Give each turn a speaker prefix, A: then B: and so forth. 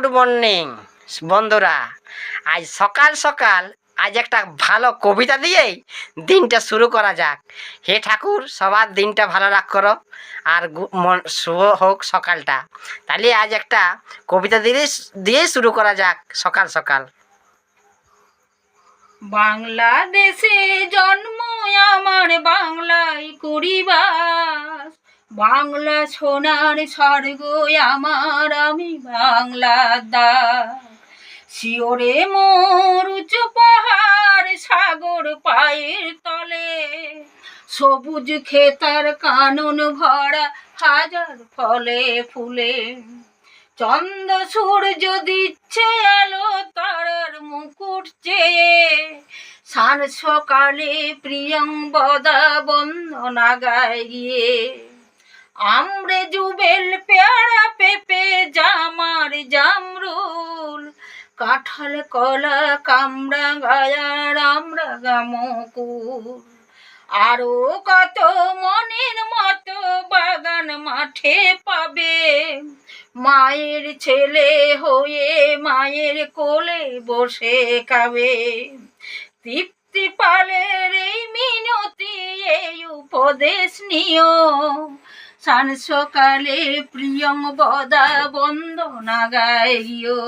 A: Good morning, বন্ধুরা। আজ সকাল সকাল আজ একটা ভালো কবিতা দিয়েই দিনটা শুরু করা যাক। হে ঠাকুর, সবার দিনটা ভালো রাখ করো, আর শুভ হোক সকালটা। তাহলে আজ একটা কবিতা দিয়ে দিয়েই শুরু করা যাক সকাল সকাল।
B: বাংলাদেশে জন্ম আমার বাংলায় করিবাস বাংলা সোনার স্বর্গ আমার, আমি বাংলাদাস শিওরে মোর উঁচু পাহাড়, সাগর পায়ের তলে। সবুজ খেতার কানন ভরা হাজার ফলে ফুলে। চন্দ্র সূর্য দিচ্ছে আলো, তারার মুকুট চেয়ে। সান সকালে প্রিয়ঙ্বদা বন্দনা গায় গিয়ে আমরে জুবেল পেয়ারা পেঁপে, জামার জামরুল, কাঁঠাল, কলা, কামড়া, গায়ার, আমরা, গামকুল। আরও কত মনের মতো বাগান মাঠে পাবে। মায়ের ছেলে হয়ে মায়ের কোলে বসে খাবে। তৃপ্তি পালের এই মিনতি, এই উপদেশ নিও। সান সকালে প্রিয়ং বদা বন্দনা গাইও